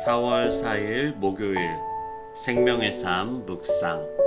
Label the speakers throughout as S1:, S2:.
S1: 4월 4일 목요일 생명의 삶 묵상.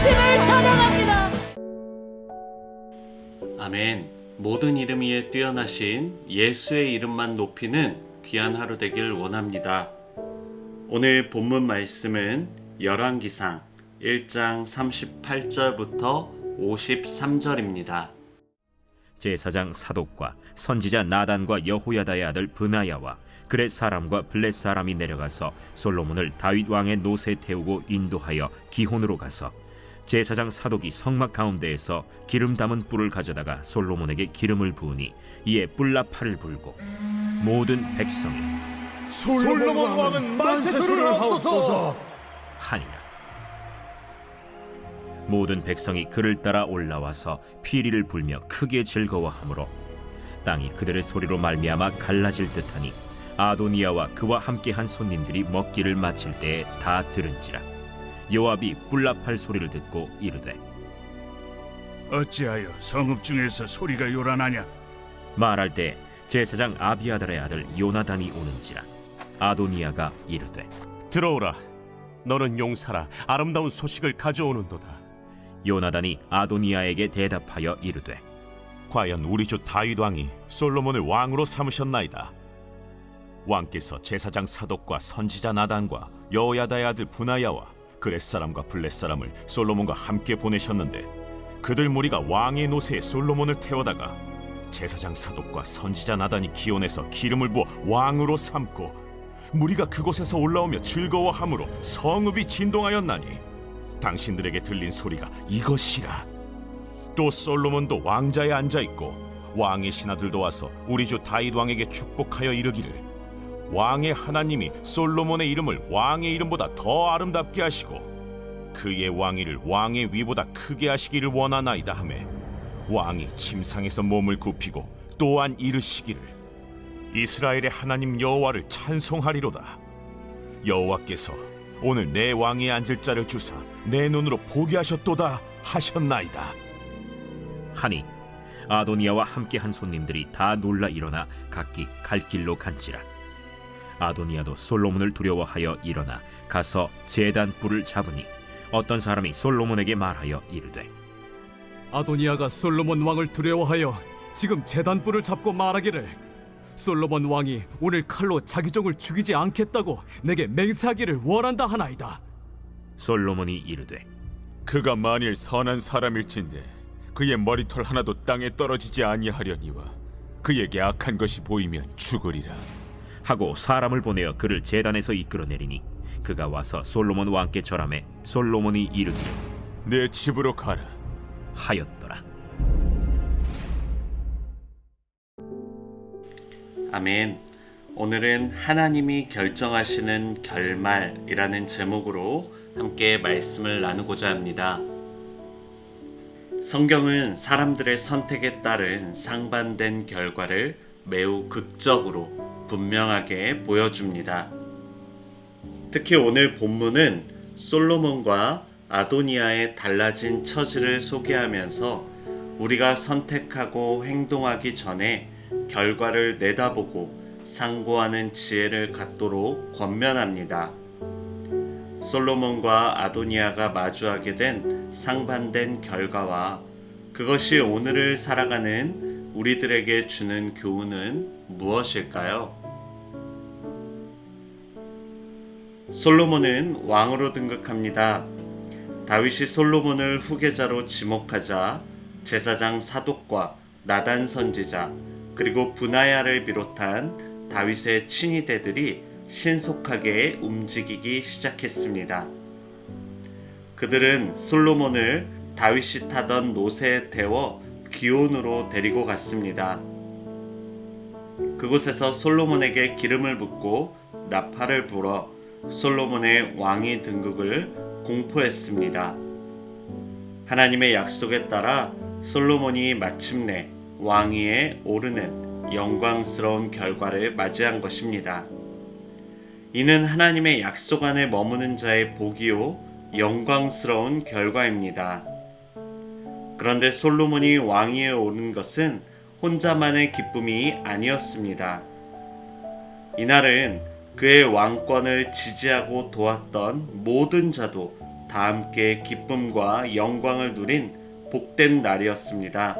S2: 당신을 찬양합니다. 아멘.
S3: 모든 이름 위에 뛰어나신 예수의 이름만 높이는 귀한 하루 되길 원합니다. 오늘 본문 말씀은 열왕기상 1장 38절부터 53절입니다.
S4: 제사장 사독과 선지자 나단과 여호야다의 아들 브나야와 그의 사람과 블렛 사람이 내려가서 솔로몬을 다윗 왕의 노새 태우고 인도하여 기혼으로 가서 제사장 사독이 성막 가운데에서 기름 담은 뿔을 가져다가 솔로몬에게 기름을 부으니 이에 뿔나팔을 불고 모든 백성이
S5: 솔로몬 왕은 만세를 하옵소서.
S4: 하니라 모든 백성이 그를 따라 올라와서 피리를 불며 크게 즐거워하므로 땅이 그들의 소리로 말미암아 갈라질 듯하니 아도니아와 그와 함께한 손님들이 먹기를 마칠 때에 다 들은지라 요압이 뿔나팔 소리를 듣고 이르되
S5: 어찌하여 성읍 중에서 소리가 요란하냐?
S4: 말할 때 제사장 아비아달의 아들 요나단이 오는지라 아도니아가 이르되
S6: 들어오라. 너는 용사라 아름다운 소식을 가져오는도다.
S4: 요나단이 아도니아에게 대답하여 이르되
S6: 과연 우리 주 다윗 왕이 솔로몬을 왕으로 삼으셨나이다. 왕께서 제사장 사독과 선지자 나단과 여호야다의 아들 분하야와 그렛 사람과 블렛 사람을 솔로몬과 함께 보내셨는데 그들 무리가 왕의 노새에 솔로몬을 태워다가 제사장 사독과 선지자 나단이 기온에서 기름을 부어 왕으로 삼고 무리가 그곳에서 올라오며 즐거워함으로 성읍이 진동하였나니 당신들에게 들린 소리가 이것이라. 또 솔로몬도 왕자에 앉아 있고 왕의 신하들도 와서 우리 주 다윗 왕에게 축복하여 이르기를 왕의 하나님이 솔로몬의 이름을 왕의 이름보다 더 아름답게 하시고 그의 왕위를 왕의 위보다 크게 하시기를 원하나이다 하매 왕이 침상에서 몸을 굽히고 또한 이르시기를 이스라엘의 하나님 여호와를 찬송하리로다. 여호와께서 오늘 내 왕위에 앉을 자를 주사 내 눈으로 보게 하셨도다 하셨나이다.
S4: 하니 아도니아와 함께 한 손님들이 다 놀라 일어나 각기 갈 길로 간지라 아도니아도 솔로몬을 두려워하여 일어나 가서 제단 뿔을 잡으니 어떤 사람이 솔로몬에게 말하여 이르되
S7: 아도니아가 솔로몬 왕을 두려워하여 지금 재단 불을 잡고 말하기를 솔로몬 왕이 오늘 칼로 자기 종을 죽이지 않겠다고 내게 맹세하기를 원한다 하나이다.
S4: 솔로몬이 이르되
S8: 그가 만일 선한 사람일진데 그의 머리털 하나도 땅에 떨어지지 아니하려니와 그에게 악한 것이 보이면 죽으리라
S4: 하고 사람을 보내어 그를 제단에서 이끌어내리니 그가 와서 솔로몬 왕께 절함에 솔로몬이 이르기를
S8: 내 집으로 가라
S4: 하였더라
S3: 아멘. 오늘은 하나님이 결정하시는 결말이라는 제목으로 함께 말씀을 나누고자 합니다. 성경은 사람들의 선택에 따른 상반된 결과를 매우 극적으로 분명하게 보여줍니다. 특히 오늘 본문은 솔로몬과 아도니아의 달라진 처지를 소개하면서 우리가 선택하고 행동하기 전에 결과를 내다보고 상고하는 지혜를 갖도록 권면합니다. 솔로몬과 아도니아가 마주하게 된 상반된 결과와 그것이 오늘을 살아가는 우리들에게 주는 교훈은 무엇일까요? 솔로몬은 왕으로 등극합니다. 다윗이 솔로몬을 후계자로 지목하자 제사장 사독과 나단 선지자 그리고 분하야를 비롯한 다윗의 친위대들이 신속하게 움직이기 시작했습니다. 그들은 솔로몬을 다윗이 타던 노새에 태워 기온으로 데리고 갔습니다. 그곳에서 솔로몬에게 기름을 붓고 나팔을 불어 솔로몬의 왕위 등극을 공포했습니다. 하나님의 약속에 따라 솔로몬이 마침내 왕위에 오르는 영광스러운 결과를 맞이한 것입니다. 이는 하나님의 약속 안에 머무는 자의 복이요 영광스러운 결과입니다. 그런데 솔로몬이 왕위에 오른 것은 혼자만의 기쁨이 아니었습니다. 이날은 그의 왕권을 지지하고 도왔던 모든 자도 다 함께 기쁨과 영광을 누린 복된 날이었습니다.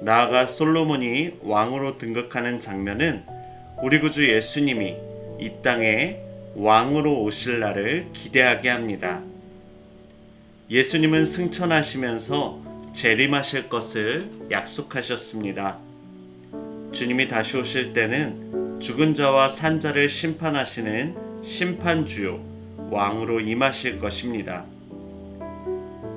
S3: 나아가 솔로몬이 왕으로 등극하는 장면은 우리 구주 예수님이 이 땅에 왕으로 오실 날을 기대하게 합니다. 예수님은 승천하시면서 재림하실 것을 약속하셨습니다. 주님이 다시 오실 때는 죽은 자와 산 자를 심판하시는 심판주요 왕으로 임하실 것입니다.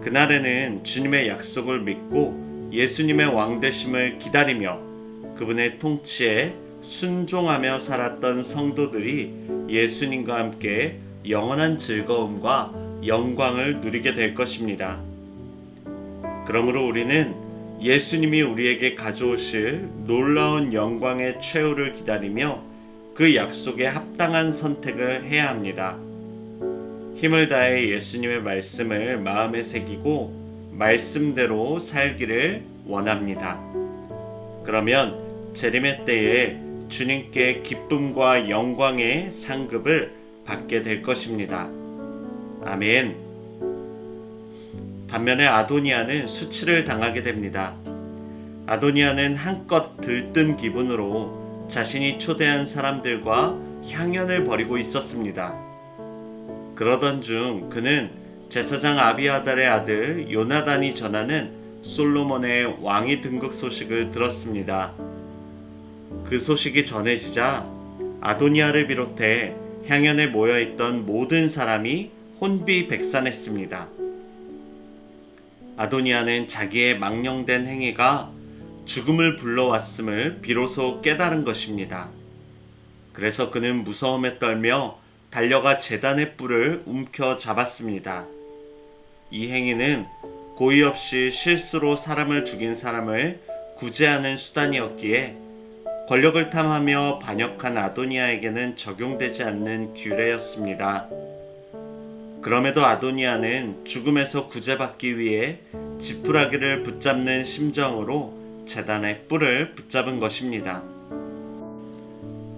S3: 그날에는 주님의 약속을 믿고 예수님의 왕되심을 기다리며 그분의 통치에 순종하며 살았던 성도들이 예수님과 함께 영원한 즐거움과 영광을 누리게 될 것입니다. 그러므로 우리는 예수님이 우리에게 가져오실 놀라운 영광의 최후를 기다리며 그 약속에 합당한 선택을 해야 합니다. 힘을 다해 예수님의 말씀을 마음에 새기고 말씀대로 살기를 원합니다. 그러면 재림의 때에 주님께 기쁨과 영광의 상급을 받게 될 것입니다. 아멘. 반면에 아도니아는 수치를 당하게 됩니다. 아도니아는 한껏 들뜬 기분으로 자신이 초대한 사람들과 향연을 벌이고 있었습니다. 그러던 중 그는 제사장 아비아달의 아들 요나단이 전하는 솔로몬의 왕위 등극 소식을 들었습니다. 그 소식이 전해지자 아도니아를 비롯해 향연에 모여 있던 모든 사람이 혼비백산했습니다. 아도니아는 자기의 망령된 행위가 죽음을 불러왔음을 비로소 깨달은 것입니다. 그래서 그는 무서움에 떨며 달려가 재단의 뿔을 움켜 잡았습니다. 이 행위는 고의 없이 실수로 사람을 죽인 사람을 구제하는 수단이었기에 권력을 탐하며 반역한 아도니아에게는 적용되지 않는 규례였습니다. 그럼에도 아도니아는 죽음에서 구제받기 위해 지푸라기를 붙잡는 심정으로 재단의 뿔을 붙잡은 것입니다.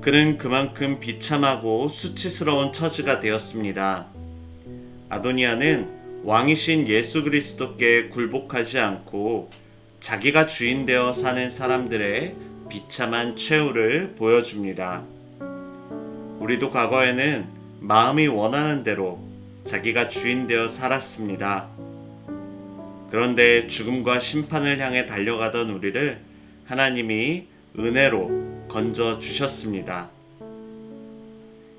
S3: 그는 그만큼 비참하고 수치스러운 처지가 되었습니다. 아도니아는 왕이신 예수 그리스도께 굴복하지 않고 자기가 주인 되어 사는 사람들의 비참한 최후를 보여줍니다. 우리도 과거에는 마음이 원하는 대로 자기가 주인 되어 살았습니다. 그런데 죽음과 심판을 향해 달려가던 우리를 하나님이 은혜로 건져 주셨습니다.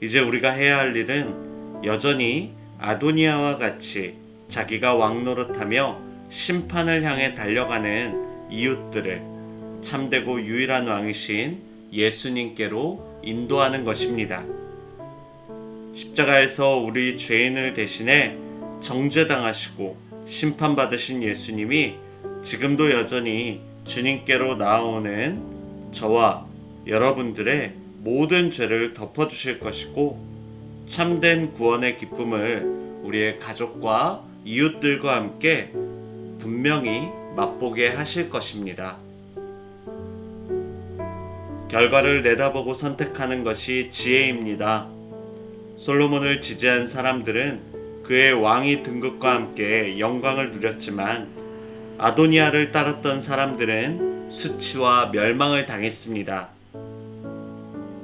S3: 이제 우리가 해야 할 일은 여전히 아도니아와 같이 자기가 왕 노릇하며 심판을 향해 달려가는 이웃들을 참되고 유일한 왕이신 예수님께로 인도하는 것입니다. 십자가에서 우리 죄인을 대신해 정죄당하시고 심판받으신 예수님이 지금도 여전히 주님께로 나아오는 저와 여러분들의 모든 죄를 덮어주실 것이고 참된 구원의 기쁨을 우리의 가족과 이웃들과 함께 분명히 맛보게 하실 것입니다. 결과를 내다보고 선택하는 것이 지혜입니다. 솔로몬을 지지한 사람들은 그의 왕위 등극과 함께 영광을 누렸지만 아도니아를 따랐던 사람들은 수치와 멸망을 당했습니다.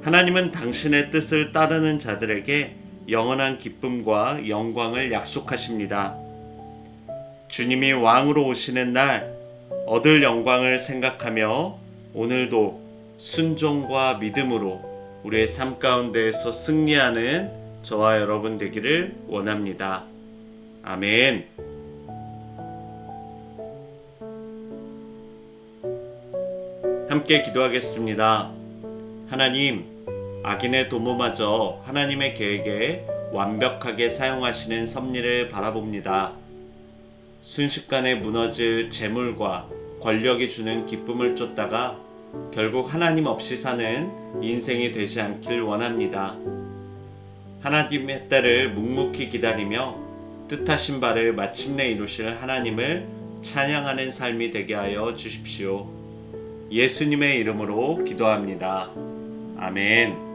S3: 하나님은 당신의 뜻을 따르는 자들에게 영원한 기쁨과 영광을 약속하십니다. 주님이 왕으로 오시는 날 얻을 영광을 생각하며 오늘도 순종과 믿음으로 우리의 삶 가운데에서 승리하는 저와 여러분 되기를 원합니다. 아멘. 함께 기도하겠습니다. 하나님, 악인의 도모마저 하나님의 계획에 완벽하게 사용하시는 섭리를 바라봅니다. 순식간에 무너질 재물과 권력이 주는 기쁨을 쫓다가 결국 하나님 없이 사는 인생이 되지 않길 원합니다. 하나님의 때를 묵묵히 기다리며 뜻하신 바를 마침내 이루실 하나님을 찬양하는 삶이 되게 하여 주십시오. 예수님의 이름으로 기도합니다. 아멘.